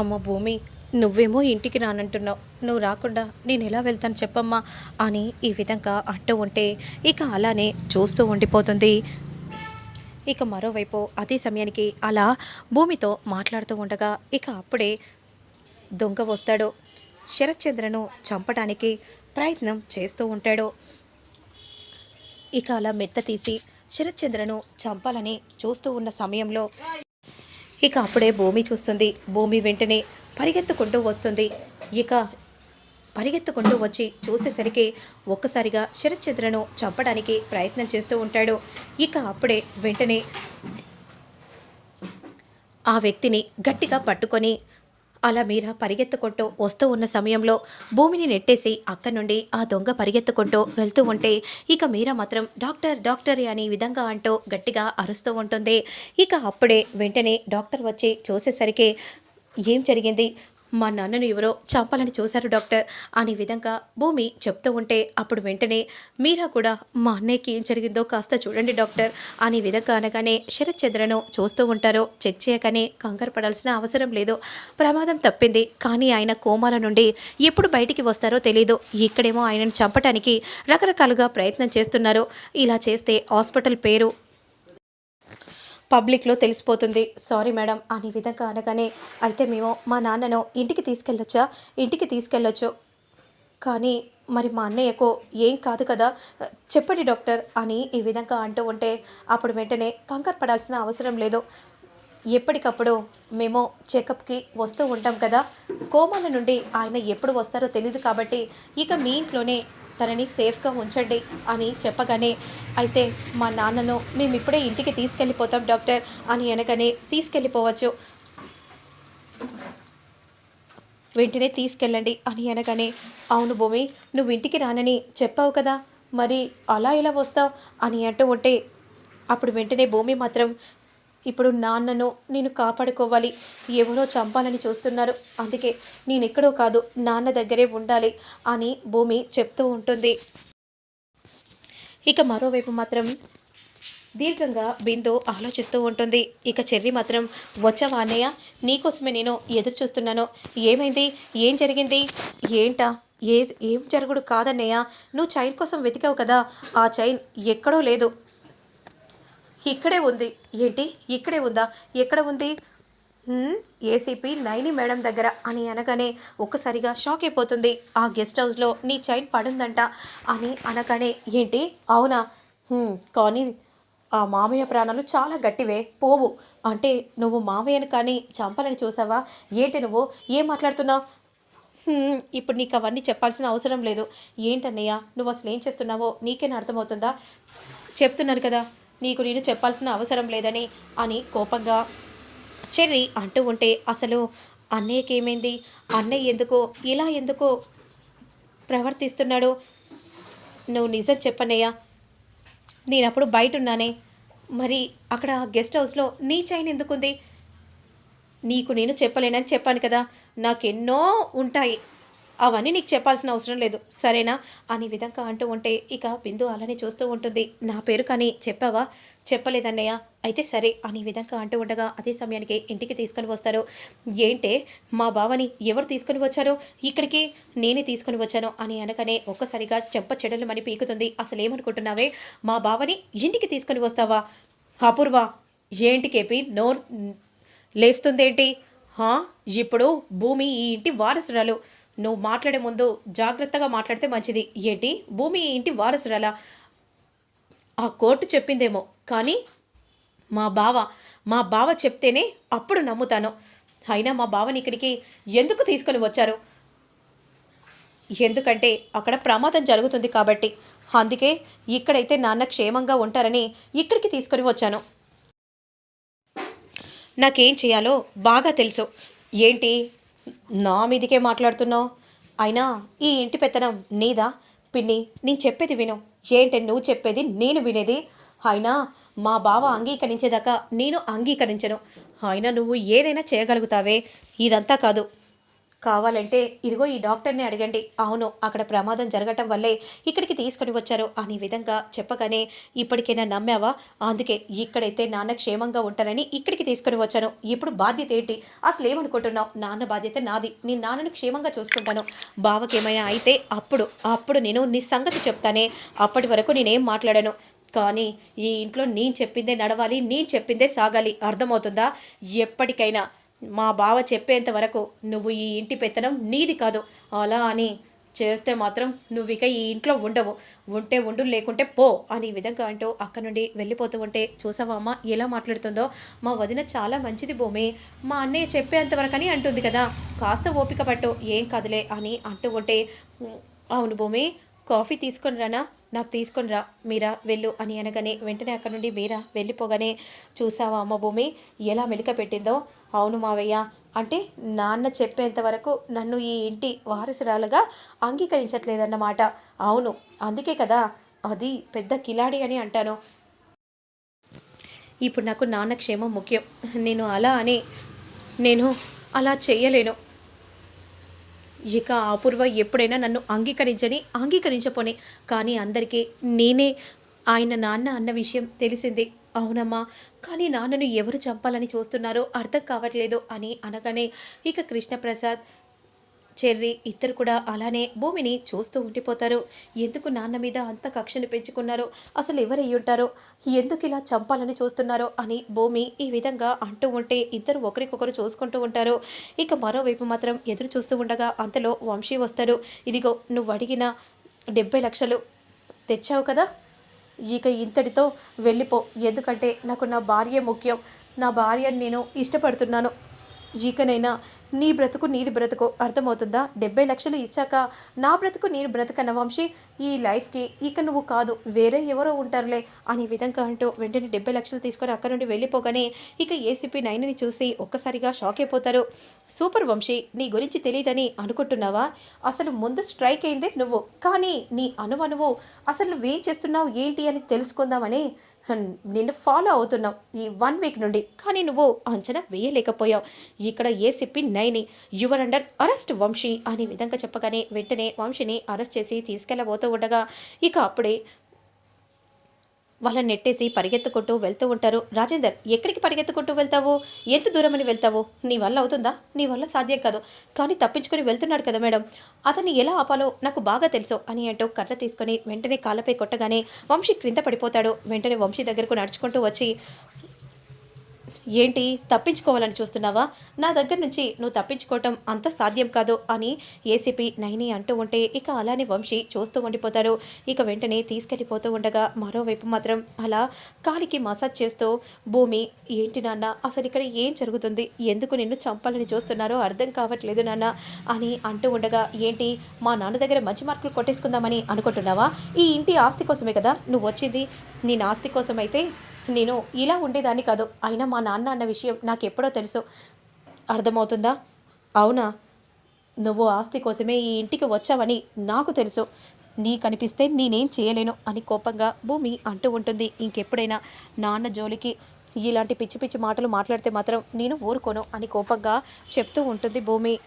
అమ్మ భూమి నువ్వేమో ఇంటికి రానంటున్నావు. నువ్వు రాకుండా నేను ఎలా వెళ్తాను చెప్పమ్మా అని ఈ విధంగా అంటూ ఉంటే ఇక అలానే చూస్తూ ఉండిపోతుంది. ఇక మరోవైపు అదే సమయానికి అలా భూమితో మాట్లాడుతూ ఉండగా ఇక అప్పుడే దొంగ వస్తాడు. శరత్చంద్రను చంపడానికి ప్రయత్నం చేస్తూ ఉంటాడు. ఇక అలా మెత్త తీసి శరత్చంద్రను చంపాలని చూస్తూ ఉన్న సమయంలో ఇక అప్పుడే భూమి చూస్తుంది. భూమి వెంటనే పరిగెత్తుకుంటూ వస్తుంది. ఇక పరిగెత్తుకుంటూ వచ్చి చూసేసరికి ఒక్కసారిగా శరత్చంద్రను చంపడానికి ప్రయత్నం చేస్తూ ఉంటాడు. ఇక అప్పుడే వెంటనే ఆ వ్యక్తిని గట్టిగా పట్టుకొని అలా మీరా పరిగెత్తుకుంటూ వస్తూ ఉన్న సమయంలో భూమిని నెట్టేసి అక్కడి నుండి ఆ దొంగ పరిగెత్తుకుంటూ వెళ్తూ ఉంటే ఇక మీరా మాత్రం డాక్టర్ డాక్టర్ అని విధంగా అంటూ గట్టిగా అరుస్తూ ఉంటుంది. ఇక అప్పుడే వెంటనే డాక్టర్ వచ్చి చూసేసరికి ఏం జరిగింది? మా నాన్నను ఎవరో చంపాలని చూశారు డాక్టర్. అనే విధంగా భూమి చెప్తూ ఉంటే అప్పుడు వెంటనే మీరా కూడా మా అన్నయ్యకి ఏం జరిగిందో కాస్త చూడండి డాక్టర్ అనే విధంగా అనగానే శరత్చంద్రను చూస్తూ ఉంటారో చెక్ చేయగానే కంగారు పడాల్సిన అవసరం లేదు. ప్రమాదం తప్పింది. కానీ ఆయన కోమాల నుండి ఎప్పుడు బయటికి వస్తారో తెలియదు ఇక్కడేమో ఆయనను చంపటానికి రకరకాలుగా ప్రయత్నం చేస్తున్నారు. ఇలా చేస్తే హాస్పిటల్ పేరు పబ్లిక్లో తెలిసిపోతుంది. సారీ మేడం అనే విధంగా అనగానే అయితే మేము మా నాన్నను ఇంటికి తీసుకెళ్ళొచ్చా? ఇంటికి తీసుకెళ్ళొచ్చు. కానీ మరి మా అన్నయ్యకు ఏం కాదు కదా? చెప్పండి డాక్టర్ అని ఈ విధంగా అంటూ ఉంటే అప్పుడు వెంటనే కంగారు పడాల్సిన అవసరం లేదు. ఎప్పటికప్పుడు మేము చెకప్కి వస్తూ ఉంటాం కదా? కోమాల నుండి ఆయన ఎప్పుడు వస్తారో తెలియదు కాబట్టి ఇక మీ ఇంట్లోనే తనని సేఫ్గా ఉంచండి అని చెప్పగానే అయితే మా నాన్నను మేము ఇప్పుడే ఇంటికి తీసుకెళ్ళిపోతాం డాక్టర్ అని అనగానే తీసుకెళ్ళిపోవచ్చు. వెంటనే తీసుకెళ్ళండి అని అనగానే అవును భూమి నువ్వు ఇంటికి రానని చెప్పావు కదా మరి అలా ఎలా వస్తావు? అని అంటూ ఉంటే అప్పుడు వెంటనే భూమి మాత్రం ఇప్పుడు నాన్నను నేను కాపాడుకోవాలి. ఎవరో చంపాలని చూస్తున్నారు. అందుకే నేను ఎక్కడో కాదు నాన్న దగ్గరే ఉండాలి అని భూమి చెప్తూ ఉంటుంది. ఇక మరోవైపు మాత్రం దీర్ఘంగా బిందు ఆలోచిస్తూ ఉంటుంది. ఇక చెర్రి మాత్రం వచ్చావా అన్నయ్య? నీకోసమే నేను ఎదురు చూస్తున్నాను ఏమైంది? ఏం జరిగింది? ఏంటా? ఏ ఏం జరుగుడు కాదన్నయ్య? నువ్వు చైన్ కోసం వెతికావు కదా. ఆ చైన్ ఎక్కడో లేదు. ఇక్కడే ఉంది. ఏంటి? ఇక్కడే ఉందా? ఎక్కడ ఉంది? ఏసీపీ నైని మేడం దగ్గర అని అనగానే ఒక్కసారిగా షాక్ అయిపోతుంది. ఆ గెస్ట్ హౌస్లో నీ చైన్ పడుందంట అని అనగానే ఏంటి? అవునా? కానీ ఆ మామయ్య ప్రాణాలు చాలా గట్టివే. పోవు. అంటే నువ్వు మామయ్యను కానీ చంపాలని చూసావా? ఏంటి నువ్వు? ఏం మాట్లాడుతున్నావు? ఇప్పుడు నీకు అవన్నీ చెప్పాల్సిన అవసరం లేదు. ఏంటన్నయ్య? నువ్వు అసలు ఏం చేస్తున్నావో నీకేనా అర్థమవుతుందా? చెప్తున్నాను కదా. నీకు నేను చెప్పాల్సిన అవసరం లేదని అని కోపంగా చెర్రి అంటూ ఉంటే అసలు అన్నయ్యకి ఏమైంది అన్నయ్య ఎందుకో ఇలా ఎందుకో ప్రవర్తిస్తున్నాడు? నువ్వు నిజం చెప్పనయ్యా నేను అప్పుడు బయట ఉన్నానే మరి అక్కడ గెస్ట్ హౌస్లో నీ చైన్ ఎందుకుంది? నీకు నేను చెప్పలేనని చెప్పాను కదా. నాకెన్నో ఉంటాయి. అవన్నీ నీకు చెప్పాల్సిన అవసరం లేదు. సరేనా? అని విధంగా అంటూ ఉంటే ఇక బిందు అలానే చూస్తూ ఉంటుంది. నా పేరు కానీ చెప్పావా? చెప్పలేదన్నయ్య. అయితే సరే అని విధంగా అంటూ ఉండగా అదే సమయానికి ఇంటికి తీసుకొని వస్తారు. ఏంటే? మా బావని ఎవరు తీసుకొని వచ్చారో? ఇక్కడికి నేనే తీసుకొని వచ్చాను అని అనగానే ఒక్కసారిగా చెంప చెడలు మని పీకుతుంది. అసలు ఏమనుకుంటున్నావే మా బావని ఇంటికి తీసుకొని వస్తావా? అపూర్వ ఏంటి కేపి? నోర్ లేస్తుందేంటి? ఇప్పుడు భూమి ఈ ఇంటి వారసురాలు. నువ్వు మాట్లాడే ముందు జాగ్రత్తగా మాట్లాడితే మంచిది. ఏంటి? భూమి ఇంటి వారసురాలా? ఆ కోర్టు చెప్పిందేమో. కానీ మా బావ మా బావ చెప్తేనే అప్పుడు నమ్ముతాను. అయినా మా బావని ఇక్కడికి ఎందుకు తీసుకొని వచ్చారు? ఎందుకంటే అక్కడ ప్రమాదం జరుగుతుంది కాబట్టి. అందుకే ఇక్కడైతే నాన్న క్షేమంగా ఉంటారని ఇక్కడికి తీసుకొని వచ్చాను. నాకేం చేయాలో బాగా తెలుసు. ఏంటి? నా మీదికే మాట్లాడుతున్నావు? అయినా ఈ ఇంటి పెత్తనం నీదా? పిన్ని నేను చెప్పేది విను. ఏంటి నువ్వు చెప్పేది నేను వినేది? అయినా మా బావ అంగీకరించేదాకా నేను అంగీకరించను. అయినా నువ్వు ఏదైనా చేయగలుగుతావే? ఇదంతా కాదు. కావాలంటే ఇదిగో ఈ డాక్టర్ని అడగండి. అవును అక్కడ ప్రమాదం జరగటం వల్లే ఇక్కడికి తీసుకొని వచ్చారు అనే విధంగా చెప్పగానే ఇప్పటికైనా నమ్మావా? అందుకే ఇక్కడైతే నాన్న క్షేమంగా ఉంటారని ఇక్కడికి తీసుకొని వచ్చాను. ఇప్పుడు బాధ్యత ఏంటి? అసలు ఏమనుకుంటున్నావు? నాన్న బాధ్యత నాది. నీ నాన్నను క్షేమంగా చూసుకుంటాను. బావకేమైనా అయితే అప్పుడు అప్పుడు నేను నీ సంగతి చెప్తానే. అప్పటి వరకు నేనేం మాట్లాడాను. కానీ ఈ ఇంట్లో నేను చెప్పిందే నడవాలి నేను చెప్పిందే సాగాలి. అర్థమవుతుందా? ఎప్పటికైనా మా బావ చెప్పేంత వరకు నువ్వు ఈ ఇంటి పెత్తనం నీది కాదు. అలా అని చేస్తే మాత్రం నువ్వు ఇక ఈ ఇంట్లో ఉండవు. ఉంటే ఉండు లేకుంటే పో అని ఈ విధంగా అంటూ అక్కడ నుండి వెళ్ళిపోతూ ఉంటే చూసావా అమ్మ ఎలా మాట్లాడుతుందో? మా వదిన చాలా మంచిది భూమి. మా అన్నయ్య చెప్పేంతవరకు అని అంటుంది కదా. కాస్త ఓపిక పట్టు ఏం కాదులే అని అంటూ ఉంటే అవును భూమి. కాఫీ తీసుకొని రానా? నాకు తీసుకొని రా. మీరా? వెళ్ళు అని అనగానే వెంటనే అక్కడ నుండి మీరా వెళ్ళిపోగానే చూసావా అమ్మ భూమి? ఎలా మెలిక పెట్టిందో? అవును మావయ్య. అంటే నాన్న చెప్పేంత వరకు నన్ను ఈ ఇంటి వారసురాలుగా అంగీకరించట్లేదన్నమాట. అవును అందుకే కదా. అది పెద్ద కిలాడి అని అంటాను. ఇప్పుడు నాకు నాన్న క్షేమం ముఖ్యం. నేను అలా అని నేను అలా చేయలేను. ఇక అపూర్వ ఎప్పుడైనా నన్ను అంగీకరించని అంగీకరించపోని. కానీ అందరికీ నేనే ఆయన నాన్న అన్న విషయం తెలిసింది. అవునమ్మా కానీ నాన్నను ఎవరు చంపాలని చూస్తున్నారో అర్థం కావట్లేదు అని అనగానే ఇక కృష్ణప్రసాద్ చెర్రి ఇద్దరు కూడా అలానే భూమిని చూస్తూ ఉండిపోతారు. ఎందుకు నాన్న మీద అంత కక్షను పెంచుకున్నారో అసలు ఎవరై ఉంటారో ఎందుకు ఇలా చంపాలని చూస్తున్నారో అని భూమి ఈ విధంగా అంటూ ఉంటే ఇద్దరు ఒకరికొకరు చూసుకుంటూ ఉంటారు. ఇక మరోవైపు మాత్రం ఎదురు చూస్తూ ఉండగా అంతలో వంశీ వస్తాడు. ఇదిగో నువ్వు అడిగిన డెబ్బై లక్షలు తెచ్చావు కదా? ఇక ఇంతటితో వెళ్ళిపో. ఎందుకంటే నాకు నా భార్య ముఖ్యం. నా భార్యని నేను ఇష్టపడుతున్నాను. ఇకనైనా నీ బ్రతుకు నీది బ్రతుకు అర్థమవుతుందా? డెబ్బై లక్షలు ఇచ్చాక నా బ్రతుకు నేను బ్రతకన్న వంశీ ఈ లైఫ్కి ఇక నువ్వు కాదు వేరే ఎవరో ఉంటారులే అనే విధంగా అంటూ వెంటనే డెబ్బై లక్షలు తీసుకొని అక్కడ నుండి వెళ్ళిపోగానే ఇక ఏసీపీ నైన్ని చూసి ఒక్కసారిగా షాక్ అయిపోతారు. సూపర్ వంశీ నీ గురించి తెలియదని అనుకుంటున్నావా? అసలు ముందు స్ట్రైక్ అయిందే నువ్వు. కానీ నీ అనువనువు అసలు నువ్వేం చేస్తున్నావు ఏంటి అని తెలుసుకుందామని నిన్ను ఫాలో అవుతున్నావు ఈ వన్ వీక్ నుండి. కానీ నువ్వు అంచనా వేయలేకపోయావు. ఇక్కడ ఏసీపీ నైన్ యువర్ అండర్ అరెస్ట్ వంశీ అనే విధంగా చెప్పగానే వెంటనే వంశీని అరెస్ట్ చేసి తీసుకెళ్ళబోతూ ఉండగా ఇక అప్పుడే వాళ్ళని నెట్టేసి పరిగెత్తుకుంటూ వెళ్తూ ఉంటారు. రాజేందర్ ఎక్కడికి పరిగెత్తుకుంటూ వెళ్తావు? ఎంత దూరం అని వెళ్తావు? నీ వల్ల అవుతుందా? నీ వల్ల సాధ్యం కాదు. కానీ తప్పించుకొని వెళ్తున్నాడు కదా మేడం. అతన్ని ఎలా ఆపాలో నాకు బాగా తెలుసు అని అంటూ కర్ర తీసుకొని వెంటనే కాళ్ళపై కొట్టగానే వంశీ క్రింద పడిపోతాడు. వెంటనే వంశీ దగ్గరకు నడుచుకుంటూ వచ్చి ఏంటి తప్పించుకోవాలని చూస్తున్నావా? నా దగ్గర నుంచి నువ్వు తప్పించుకోవటం అంత సాధ్యం కాదు అని ఏసీపీ నైని అంటూ ఉంటే ఇక అలానే వంశీ చూస్తూ ఉండిపోతారు ఇక వెంటనే తీసుకెళ్ళిపోతూ ఉండగా మరోవైపు మాత్రం అలా కాలికి మసాజ్ చేస్తూ భూమి ఏంటి నాన్న? అసలు ఇక్కడ ఏం జరుగుతుంది? ఎందుకు నిన్ను చంపాలని చూస్తున్నారో అర్థం కావట్లేదు నాన్న అని అంటూ ఉండగా ఏంటి మా నాన్న దగ్గర మంచి మార్కులు కొట్టేసుకుందామని అనుకుంటున్నావా? ఈ ఇంటి ఆస్తి కోసమే కదా నువ్వు వచ్చింది. నీ ఆస్తి కోసం అయితే నేను ఇలా ఉండేదాన్ని కాదు. అయినా మా నాన్న అన్న విషయం నాకు ఎప్పుడో తెలుసు. అర్థమవుతుందా? అవునా? నువ్వు ఆస్తి కోసమే ఈ ఇంటికి వచ్చావని నాకు తెలుసు. నీ కనిపిస్తే నేనేం చేయలేను అని కోపంగా భూమి అంటూ ఉంటుంది. ఇంకెప్పుడైనా నాన్న జోలికి ఇలాంటి పిచ్చి పిచ్చి మాటలు మాట్లాడితే మాత్రం నేను ఊరుకోను అని కోపంగా చెప్తూ ఉంటుంది భూమి.